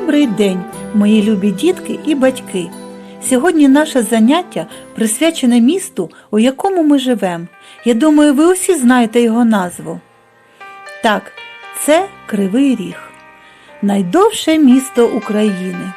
Добрий день, мої любі дітки і батьки. Сьогодні наше заняття присвячене місту, у якому ми живемо. Я думаю, ви усі знаєте його назву. Так, це Кривий Ріг, найдовше місто України.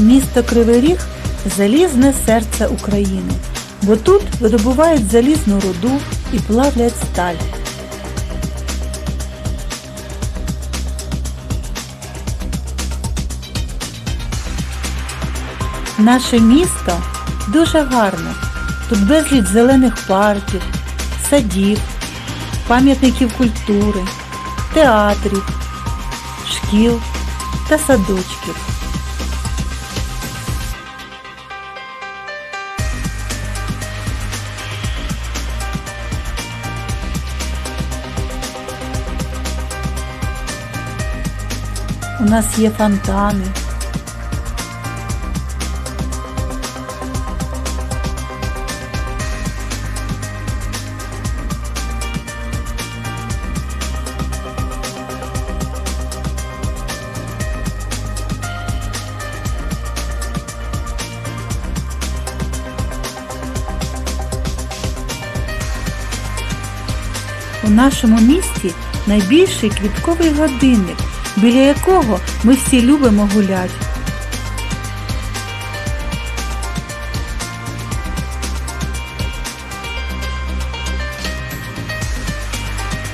Місто Кривий Ріг залізне серце України, бо тут видобувають залізну руду і плавлять сталь. Наше місто дуже гарне. Тут безліч зелених парків, садів, пам'ятників культури, театрів, шкіл та садочків. Нас є фонтани. У нашому місті найбільший квітковий годинник, біля якого ми всі любимо гуляти.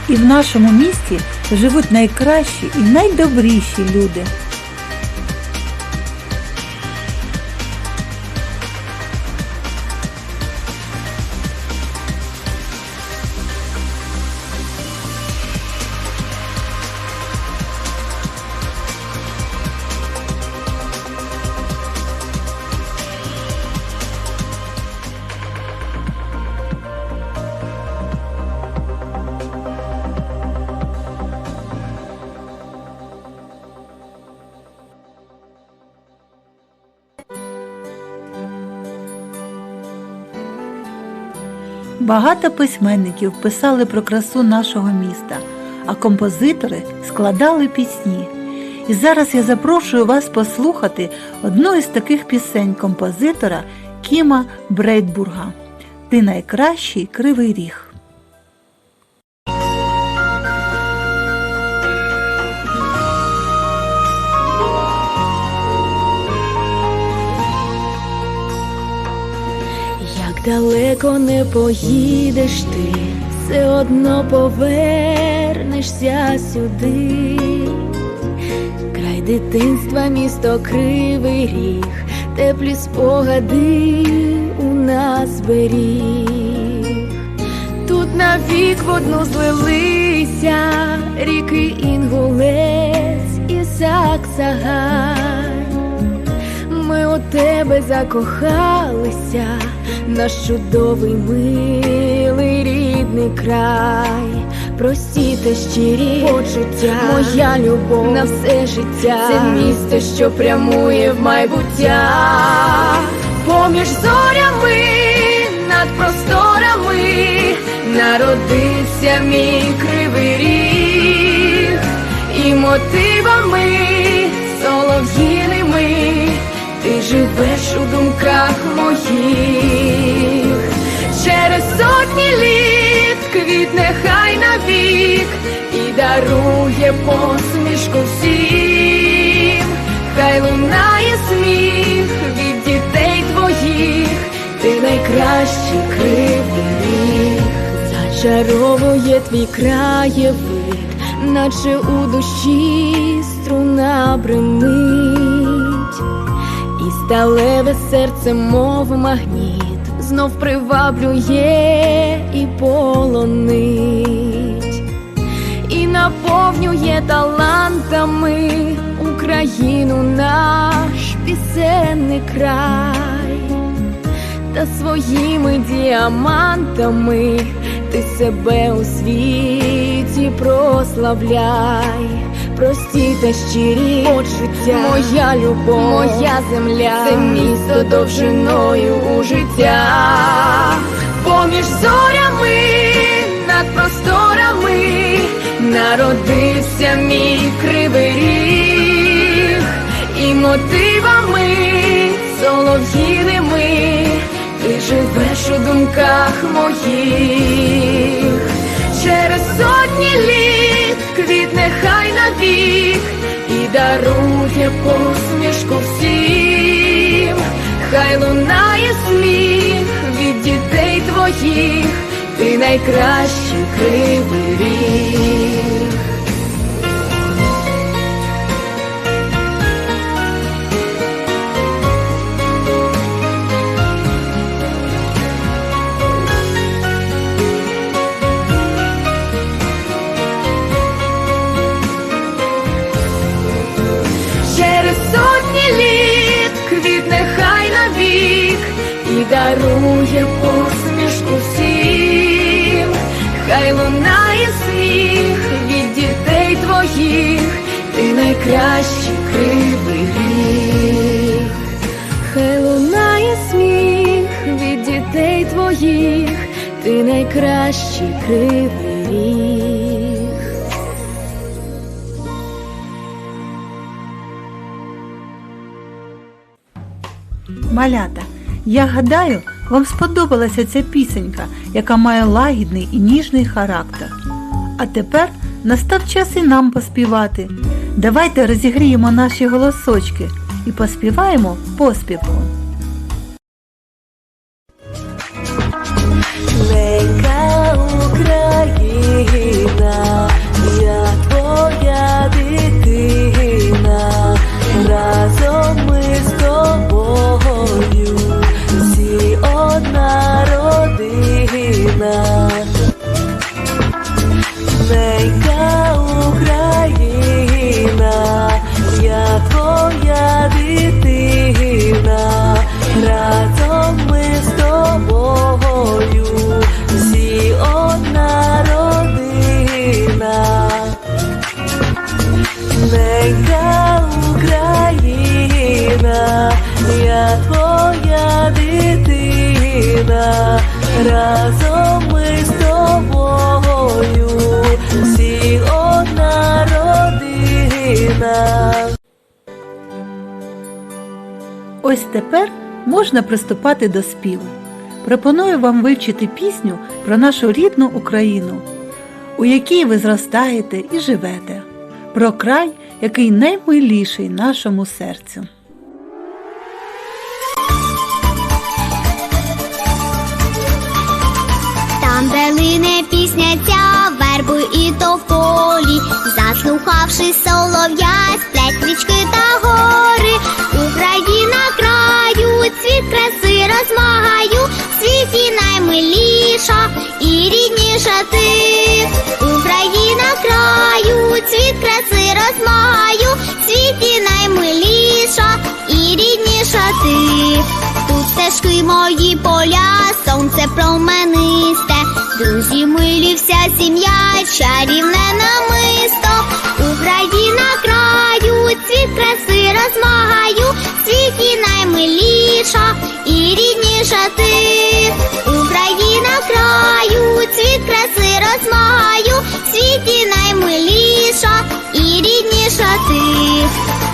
І в нашому місті живуть найкращі і найдобріші люди. Багато письменників писали про красу нашого міста, а композитори складали пісні. І зараз я запрошую вас послухати одну із таких пісень композитора Кіма Брейдбурга Ти найкращий кривий ріг. Далеко не поїдеш ти, все одно повернешся сюди. Край дитинства, місто кривий ріг, теплі спогади у нас беріг. Тут навік в одну злилися ріки Інгулець і Саксагар. Тебе закохалися, наш чудовий милий рідний край, прості та щирі почуття, моя любов на все життя, це місто, що прямує в майбуття, поміж зорями над просторами народився мій кривий ріг. І мотивами солов'їними живеш у думках моїх, через сотні літ квітне хай навік і дарує посмішку всім, хай лунає сміх від дітей твоїх, ти найкращий кривий зачаровує твій краєвид, наче у душі струна бремить. І сталеве серце, мов магніт, знов приваблює і полонить, і наповнює талантами Україну наш пісенний край. та своїми діамантами ти себе у світі прославляй, прості та щирі. Почуття, моя любов, моя земля, це місто довжиною у життя, поміж зорями над просторами народився мій кривий ріг. І мотивами солов'їними ти живеш у думках моїх. Через сотні літ квітне нехай навік і дарує посмішку всім, хай лунає сміх від дітей твоїх, ти найкращий кривий ріг. Дарує посмішку всім, хай лунає сміх від дітей твоїх, ти найкращий кривий ріг. Хай лунає сміх від дітей твоїх, ти найкращий кривий ріг. Малята, я гадаю, вам сподобалася ця пісенька, яка має лагідний і ніжний характер. А тепер настав час і нам поспівати. Давайте розігріємо наші голосочки і поспіваємо поспівку. Разом з тобою, всі. Ось тепер можна приступати до співу. Пропоную вам вивчити пісню про нашу рідну Україну, у якій ви зростаєте і живете, про край, який наймиліший нашому серцю. Верби і тополі, заслухавши солов'я, сплять річки та гори, Україна краю, цвіт краси розмагаю, в світі наймиліша і рідніша ти, Україна краю, цвіт краси розмагаю, в світі наймиліша і рідніша ти. Тут стежки мої поля, сонце променисте, друзі милі, вся сім'я, чарівне намисто, Україна краю, цвіт краси розмагаю, світі наймиліша і рідніша ти, Україна краю, цвіт краси розмагаю, світі наймиліша і рідніша ти.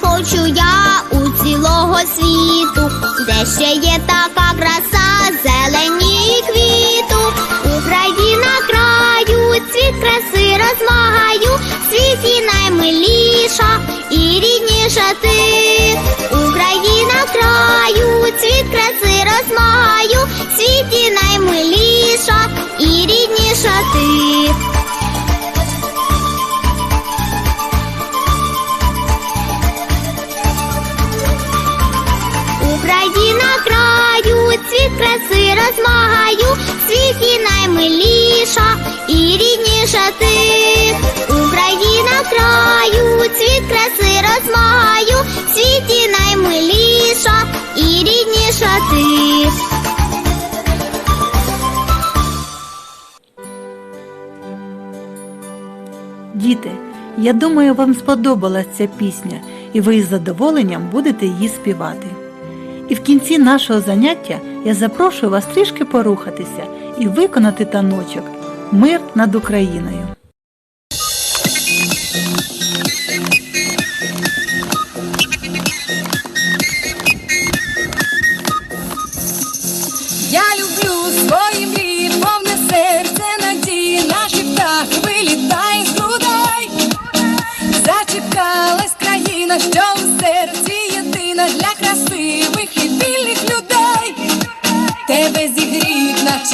Хочу я у цілого світу, де ще є така краса, зелені квіту, Україна краю, цвіт краси розмагаю, в світі наймиліша і рідніша ти, Україна краю, цвіт краси розмагаю, в світі наймиліша і рідніша ти. Україна краю, цвіт краси розмагаю, в світі наймиліша і рідніша ти. Україна краю, цвіт краси розмаю, в світі наймиліша і рідніша ти. Діти, я думаю, вам сподобалась ця пісня, і ви із задоволенням будете її співати. І в кінці нашого заняття я запрошую вас трішки порухатися і виконати таночок Мир над Україною.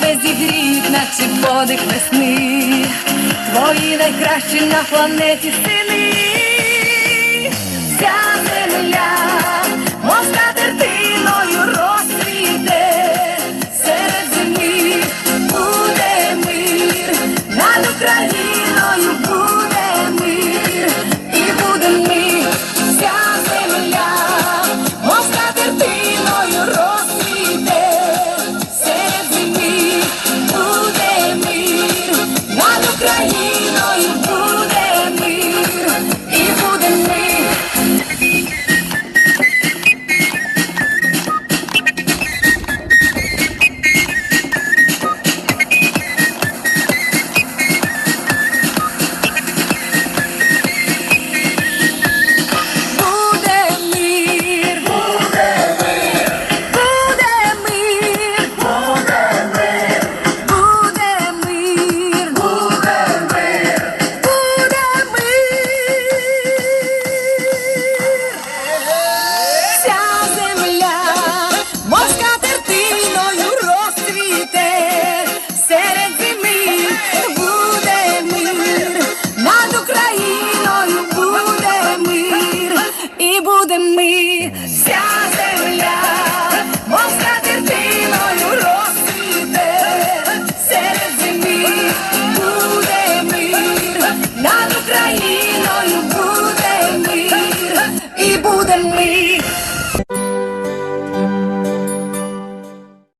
Тебе зігріють, наче подих весни, твої найкращі на планеті сини.